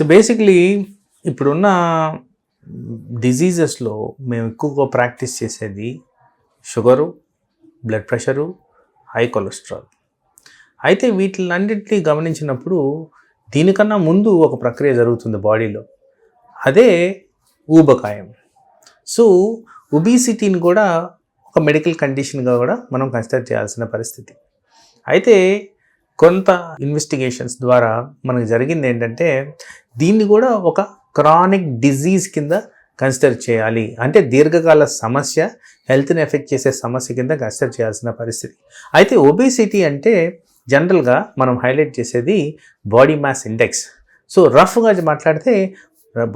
So basically ఇప్పుడున్న డిజీజెస్లో మేము ఎక్కువగా ప్రాక్టీస్ చేసేది sugar blood pressure high cholesterol అయితే వీటిలన్నింటినీ గమనించినప్పుడు దీనికన్నా ముందు ఒక ప్రక్రియ జరుగుతుంది బాడీలో. అదే ఊబకాయం. సో ఒబీసిటీని కూడా ఒక మెడికల్ కండిషన్గా కూడా మనం కన్సిడర్ చేయాల్సిన పరిస్థితి. అయితే కొంత ఇన్వెస్టిగేషన్స్ ద్వారా మనకు జరిగింది ఏంటంటే దీన్ని కూడా ఒక క్రానిక్ డిజీజ్ కింద కన్సిడర్ చేయాలి. అంటే దీర్ఘకాల సమస్య హెల్త్ని ఎఫెక్ట్ చేసే సమస్య కింద కన్సిడర్ చేయాల్సిన పరిస్థితి. అయితే ఒబేసిటీ అంటే జనరల్గా మనం హైలైట్ చేసేది బాడీ మాస్ ఇండెక్స్ సో రఫ్గా మాట్లాడితే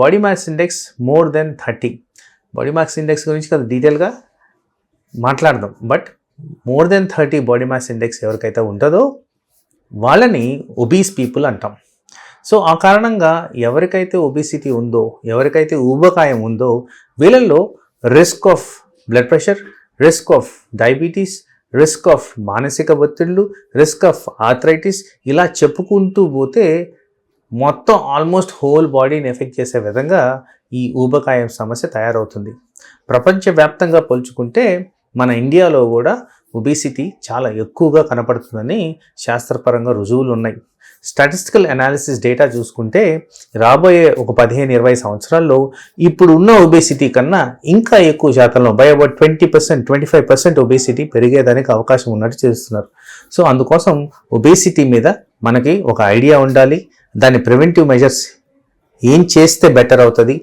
body mass index more than thirty body mass index గురించి కదా డీటెయిల్గా మాట్లాడదాం. But more than thirty body mass index ఎవరికైతే ఉంటుందో వాళ్ళని ఒబీస్ పీపుల్ అంటాం. సో ఆ కారణంగా ఎవరికైతే ఒబిసిటీ ఉందో ఎవరికైతే ఊబకాయం ఉందో వీళ్ళల్లో risk of blood pressure risk of diabetes risk of మానసిక ఒత్తిళ్ళు రిస్క్ ఆఫ్ ఆథరైటిస్ ఇలా చెప్పుకుంటూ పోతే మొత్తం ఆల్మోస్ట్ హోల్ బాడీని ఎఫెక్ట్ చేసే విధంగా ఈ ఊబకాయం సమస్య తయారవుతుంది. ప్రపంచవ్యాప్తంగా పోల్చుకుంటే మన ఇండియాలో కూడా ఒబిసిటీ చాలా ఎక్కువగా కనపడుతుందని శాస్త్రపరంగా రుజువులు ఉన్నాయి స్టాటిస్టికల్ అనాలిసిస్ డేటా చూసుకుంటే రాబోయే ఒక పదిహేను ఇరవై సంవత్సరాల్లో ఇప్పుడు ఉన్న ఒబేసిటీ కన్నా ఇంకా ఎక్కువ శాతంలో by about twenty percent twenty five percent obesity పెరిగేదానికి అవకాశం ఉన్నట్టు చేస్తున్నారు. సో అందుకోసం ఒబేసిటీ మీద మనకి ఒక ఐడియా ఉండాలి. దాని ప్రివెంటివ్ మెజర్స్ ఏం చేస్తే బెటర్ అవుతుంది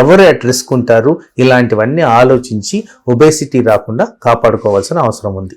ఎవరు అట్ రిస్క్ ఉంటారు ఇలాంటివన్నీ ఆలోచించి ఒబేసిటీ రాకుండా కాపాడుకోవాల్సిన అవసరం ఉంది.